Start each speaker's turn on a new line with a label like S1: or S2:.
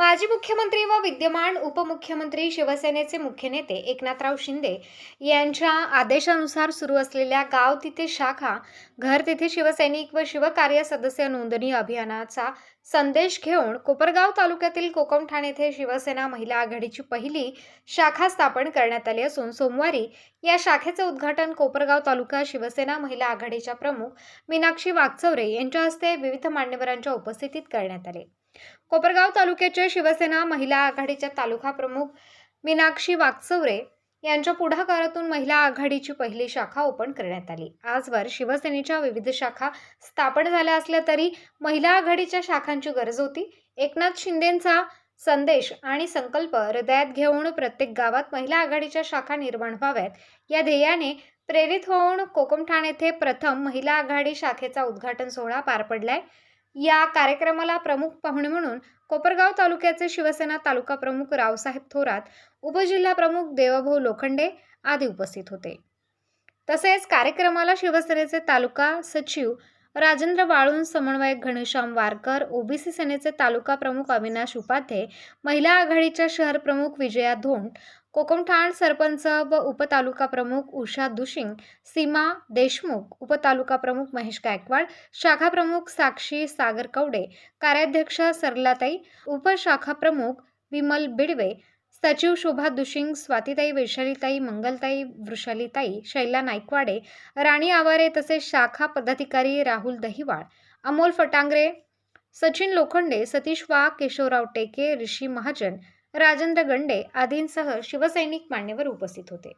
S1: माजी मुख्यमंत्री व विद्यमान उपमुख्यमंत्री शिवसेनेचे मुख्य नेते एकनाथराव शिंदे यांच्या आदेशानुसार सुरू असलेल्या गाव तिथे शाखा घर तिथे शिवसैनिक व शिवकार्य सदस्य नोंदणी अभियानाचा संदेश घेऊन कोपरगाव तालुक्यातील कोकमठाण येथे शिवसेना महिला आघाडीची पहिली शाखा स्थापन करण्यात आली असून सोमवारी या शाखेचे उद्घाटन कोपरगाव तालुका शिवसेना महिला आघाडीच्या प्रमुख मीनाक्षी वागचौरे यांच्या हस्ते विविध मान्यवरांच्या उपस्थितीत करण्यात आले. कोपरगाव तालुक्याच्या शिवसेना महिला आघाडीच्या तालुका प्रमुख मीनाक्षी वागचौरे यांच्या पुढाकारातून महिला आघाडीची पहिली शाखा ओपन करण्यात आली. आजवर शिवसेनेच्या विविध शाखा स्थापन झाल्या असल्या तरी महिला आघाडीच्या शाखांची गरज होती. एकनाथ शिंदेंचा संदेश आणि संकल्प हृदयात घेऊन प्रत्येक गावात महिला आघाडीच्या शाखा निर्माण व्हाव्यात या ध्येयाने प्रेरित होऊन कोकमठाण येथे प्रथम महिला आघाडी शाखेचा उद्घाटन सोहळा पार पडलाय. या कार्यक्रमाला प्रमुख पाहुणे म्हणून कोपरगाव तालुक्याचे शिवसेना तालुका प्रमुख रावसाहेब थोरात उपजिल्हा प्रमुख देवभाऊ लोखंडे आदी उपस्थित होते. तसेच कार्यक्रमाला शिवसेनेचे तालुका सचिव राजेंद्र वाळून समन्वयक घनश्याम वारकर ओबीसी सेनेचे तालुका प्रमुख अविनाश उपाध्ये महिला आघाडीच्या शहर प्रमुख विजया धोंड कोकमठाण सरपंच व उपतालुका प्रमुख उषा दुशिंग सीमा देशमुख उपतालुका प्रमुख महेश गायकवाड शाखा प्रमुख साक्षी सागर कवडे कार्याध्यक्ष सरलाताई उपशाखा प्रमुख विमल बिडवे सचिव शोभा दुशिंग स्वातीताई वैशालीताई मंगलताई वृषालीताई शैला नाईकवाडे राणी आवारे तसेच शाखा पदाधिकारी राहुल दहिवाळ अमोल फटांगरे सचिन लोखंडे सतीश वाघ केशवराव टेके ऋषी महाजन राजेंद्र गंडे आदींसह शिवसैनिक मान्यवर उपस्थित होते.